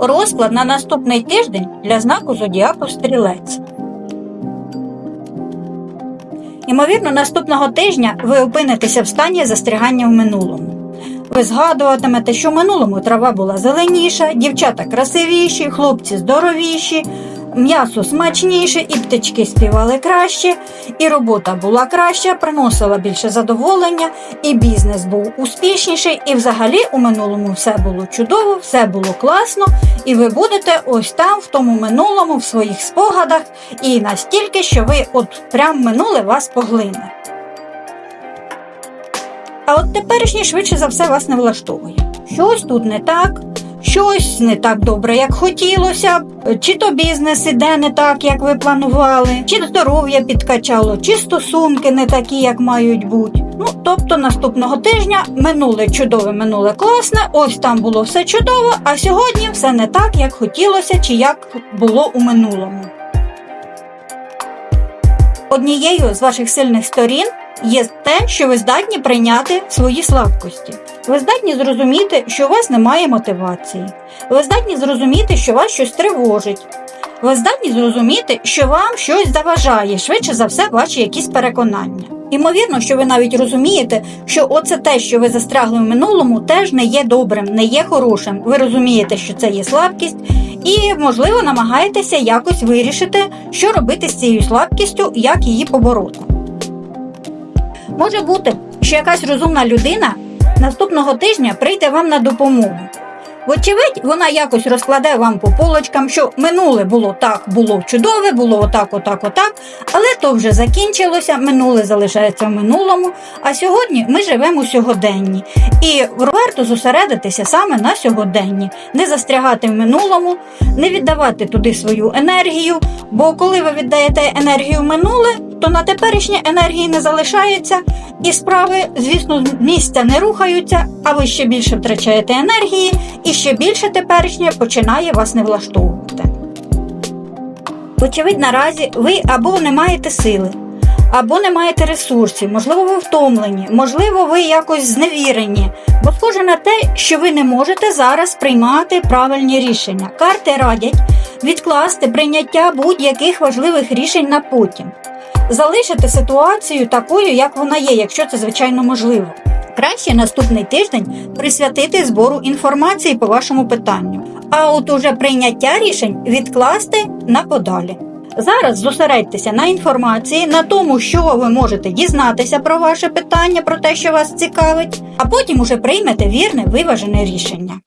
Розклад на наступний тиждень для знаку зодіаку стрілець. Ймовірно, наступного тижня ви опинитеся в стані застрягання в минулому. Ви згадуватимете, що в минулому трава була зеленіша, дівчата красивіші, хлопці здоровіші, м'ясо смачніше, і птички співали краще, і робота була краща, приносила більше задоволення, і бізнес був успішніший, і взагалі у минулому все було чудово, все було класно, і ви будете ось там, в тому минулому, в своїх спогадах, і настільки, що ви от прям минуле вас поглине. А от теперішнє швидше за все вас не влаштовує. Щось тут не так, щось не так добре, як хотілося б, чи то бізнес іде не так, як ви планували, чи здоров'я підкачало, чи стосунки не такі, як мають бути. Ну, тобто наступного тижня минуле чудове, минуле класне, ось там було все чудово, а сьогодні все не так, як хотілося, чи як було у минулому. Однією з ваших сильних сторін є те, що ви здатні прийняти свої слабкості. Ви здатні зрозуміти, що у вас немає мотивації. Ви здатні зрозуміти, що вас щось тривожить. Ви здатні зрозуміти, що вам щось заважає, швидше за все, ваші якісь переконання. Імовірно, що ви навіть розумієте, що оце те, що ви застрягли в минулому, теж не є добрим, не є хорошим. Ви розумієте, що це є слабкість, і, можливо, намагаєтеся якось вирішити, що робити з цією слабкістю, як її побороти. Може бути, що якась розумна людина наступного тижня прийде вам на допомогу. Вочевидь, вона якось розкладе вам по полочкам, що минуле було так, було чудове, було отак, отак, отак, але то вже закінчилося, минуле залишається в минулому. А сьогодні ми живемо у сьогоденні. І варто зосередитися саме на сьогоденні, не застрягати в минулому, не віддавати туди свою енергію. Бо коли ви віддаєте енергію в минуле, то на теперішнє енергії не залишається, і справи, звісно, місця не рухаються, а ви ще більше втрачаєте енергії, і ще більше теперішнє починає вас не влаштовувати. Вочевидь, наразі ви або не маєте сили, або не маєте ресурсів, можливо, ви втомлені, можливо, ви якось зневірені, бо схоже на те, що ви не можете зараз приймати правильні рішення. Карти радять відкласти прийняття будь-яких важливих рішень на потім залишити ситуацію такою, як вона є, якщо це звичайно можливо. Краще наступний тиждень присвятити збору інформації по вашому питанню, а от уже прийняття рішень відкласти на подалі. Зараз зосередьтеся на інформації, на тому, що ви можете дізнатися про ваше питання, про те, що вас цікавить, а потім уже приймете вірне виважене рішення.